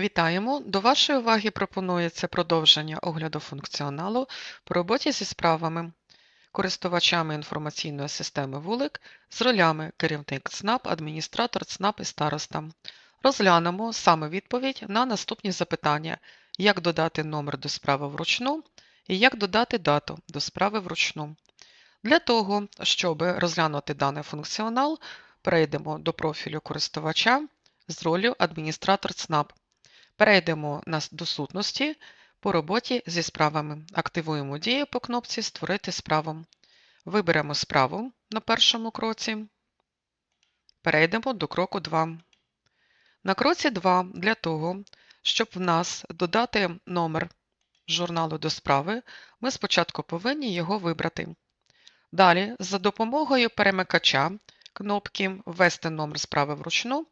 Вітаємо! До вашої уваги пропонується продовження огляду функціоналу по роботі зі справами користувачами інформаційної системи вулик з ролями керівник ЦНАП, адміністратор ЦНАП і староста. Розглянемо саме відповідь на наступні запитання: як додати номер до справи вручну і як додати дату до справи вручну. Для того, щоб розглянути даний функціонал, перейдемо до профілю користувача з ролью адміністратор ЦНАП. Перейдемо до сутності по роботі зі справами. Активуємо дію по кнопці Створити справу. Виберемо справу на першому кроці. Перейдемо до кроку 2. На кроці 2 для того, щоб в нас додати номер журналу до справи, ми спочатку повинні його вибрати. Далі, за допомогою перемикача кнопки Ввести номер справи вручну,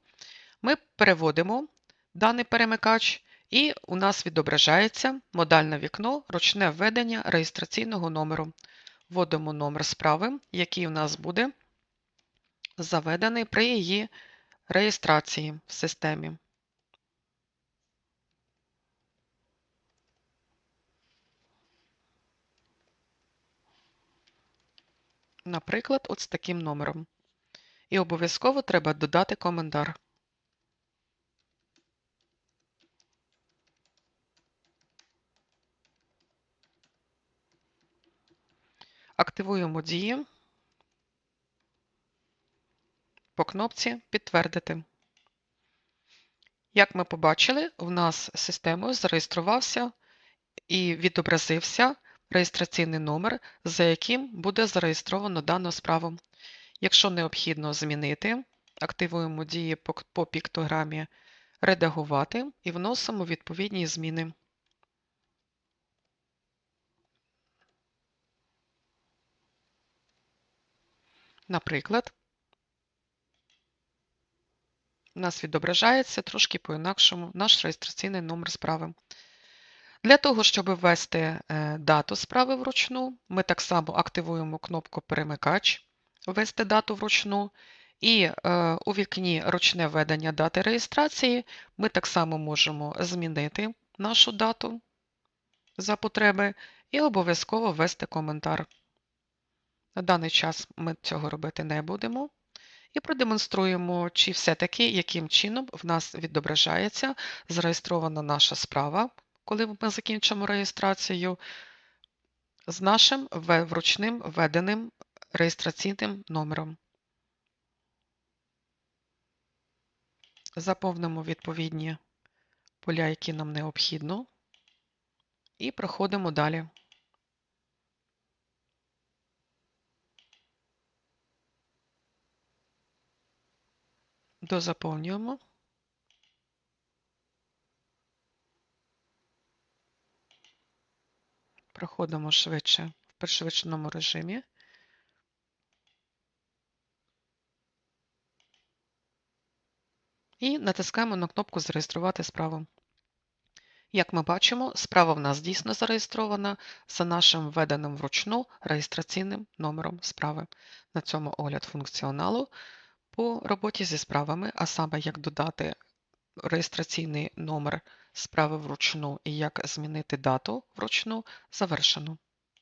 ми переводимо даний перемикач, і у нас відображається модальне вікно ручне введення реєстраційного номеру. Вводимо номер справи, який у нас буде заведений при її реєстрації в системі. Наприклад, от з таким номером. І обов'язково треба додати коментар. Активуємо дії по кнопці Підтвердити. Як ми побачили, у нас системою зареєструвався і відобразився реєстраційний номер, за яким буде зареєстровано дану справу. Якщо необхідно змінити, активуємо дії по піктограмі Редагувати і вносимо відповідні зміни. Наприклад, у нас відображається трошки по-інакшому наш реєстраційний номер справи. Для того, щоб ввести е, дату справи вручну, ми так само активуємо кнопку Перемикач Ввести дату вручну. І е, у вікні ручне введення дати реєстрації ми так само можемо змінити нашу дату за потреби і обов'язково ввести коментар. На даний час ми цього робити не будемо. І продемонструємо, чи все-таки яким чином в нас відображається зареєстрована наша справа, коли ми закінчимо реєстрацію, з нашим вручним введеним реєстраційним номером. Заповнимо відповідні поля, які нам необхідно, і проходимо далі. Дозаповнюємо. Проходимо швидше в пришвидшеному режимі. І натискаємо на кнопку Зареєструвати справу. Як ми бачимо, справа в нас дійсно зареєстрована за нашим введеним вручну реєстраційним номером справи. На цьому огляд функціоналу по роботі зі справами, а саме як додати реєстраційний номер справи вручну і як змінити дату вручну, завершено.